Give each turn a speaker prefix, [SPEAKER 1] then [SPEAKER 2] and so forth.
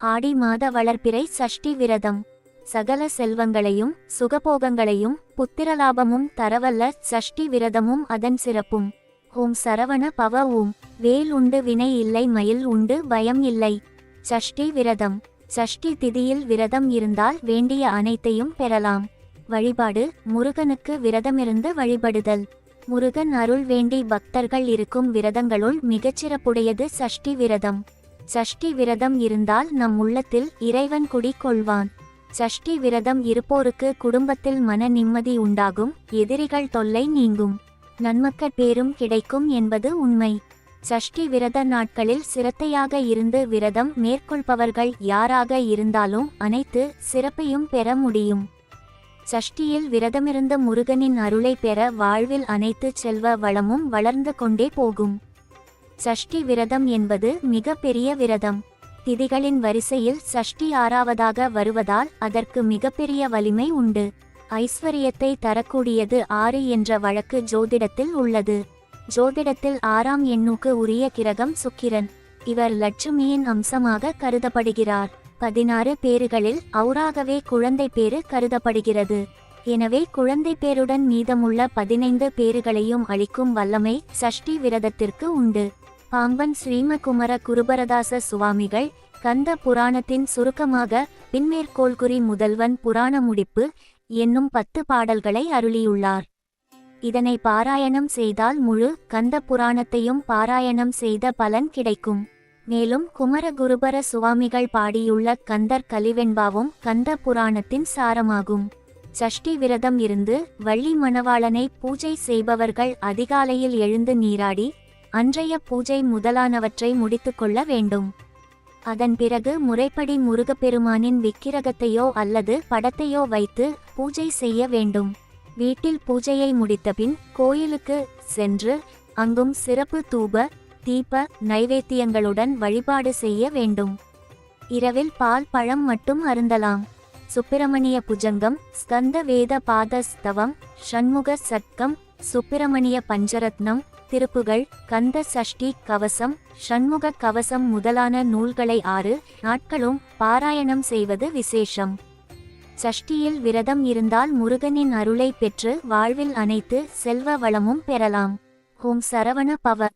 [SPEAKER 1] ஆடி மாத வளர்ப்பிறை சஷ்டி விரதம். சகல செல்வங்களையும் சுகபோகங்களையும் புத்திரலாபமும் தரவல்ல சஷ்டி விரதமும் அதன் சிறப்பும். ஓம் சரவண பவ ஓம். வேல் உண்டு வினை இல்லை மயில் உண்டு பயம் இல்லை. சஷ்டி விரதம். சஷ்டி திதியில் விரதம் இருந்தால் வேண்டிய அனைத்தையும் பெறலாம். வழிபாடு. முருகனுக்கு விரதமிருந்து வழிபடுதல். முருகன் அருள் வேண்டி பக்தர்கள் இருக்கும் விரதங்களுள் மிகச்சிறப்புடையது சஷ்டி விரதம். சஷ்டி விரதம் இருந்தால் நம் உள்ளத்தில் இறைவன் குடிக்கொள்வான். சஷ்டி விரதம் இருப்போருக்கு குடும்பத்தில் மன நிம்மதி உண்டாகும் எதிரிகள் தொல்லை நீங்கும். நன்மக்கள் பேரும் கிடைக்கும் என்பது உண்மை. சஷ்டி விரத நாட்களில் சிரத்தையாக இருந்து விரதம் மேற்கொள்பவர்கள் யாராக இருந்தாலும் அனைத்து சிறப்பையும் பெற முடியும். சஷ்டியில் விரதமிருந்த முருகனின் அருளை பெற வாழ்வில் அனைத்து செல்வ வளமும் வளர்ந்து கொண்டே போகும். சஷ்டி விரதம் என்பது மிக பெரிய விரதம். திதிகளின் வரிசையில் சஷ்டி ஆறாவதாக வருவதால் அதற்கு மிகப்பெரிய வலிமை உண்டு. ஐஸ்வர்யத்தை தரக்கூடியது ஆறு என்ற வழக்கு ஜோதிடத்தில் உள்ளது. ஜோதிடத்தில் ஆறாம் எண்ணுக்கு உரிய கிரகம் சுக்கிரன். இவர் லட்சுமியின் அம்சமாக கருதப்படுகிறார். பதினாறு பேறுகளில் ஔராகவே குழந்தை பேறு கருதப்படுகிறது. எனவே குழந்தை பேருடன் மீதமுள்ள பதினைந்து பேறுகளையும் அளிக்கும் வல்லமை சஷ்டி விரதத்திற்கு உண்டு. பாம்பன் ஸ்ரீமகுமர குருபரதாச சுவாமிகள் கந்த புராணத்தின் சுருக்கமாக பின்மேற்கோள்குறி முதல்வன் புராண முடிப்பு என்னும் பத்து பாடல்களை அருளியுள்ளார். இதனை பாராயணம் செய்தால் முழு கந்த புராணத்தையும் பாராயணம் செய்த பலன் கிடைக்கும். மேலும் குமரகுருபர சுவாமிகள் பாடியுள்ள கந்தர் கலிவெண்பாவும் கந்த புராணத்தின் சாரமாகும். சஷ்டி விரதம் இருந்து வள்ளி மணவாளனை பூஜை செய்பவர்கள் அதிகாலையில் எழுந்து நீராடி அன்றைய பூஜை முதலானவற்றை முடித்துக்கொள்ள வேண்டும். அதன் பிறகு முறைப்படி முருகப்பெருமானின் விக்கிரகத்தையோ அல்லது படத்தையோ வைத்து பூஜை செய்ய வேண்டும். வீட்டில் பூஜையை முடித்தபின் கோயிலுக்கு சென்று அங்கும் சிறப்பு தூப தீப நைவேத்தியங்களுடன் வழிபாடு செய்ய வேண்டும். இரவில் பால் பழம் மட்டும் அருந்தலாம். சுப்பிரமணிய புஜங்கம் ஸ்கந்த வேத பாதஸ்தவம் ஷண்முக சட்கம் சுப்பிரமணிய பஞ்சரத்னம் திருப்புகள் கந்த சஷ்டி கவசம் ஷண்முக கவசம் முதலான நூல்களை ஆறு நாட்களும் பாராயணம் செய்வது விசேஷம். சஷ்டியில் விரதம் இருந்தால் முருகனின் அருளை பெற்று வாழ்வில் அனைத்து செல்வ வளமும் பெறலாம். ஓம் சரவண பவ.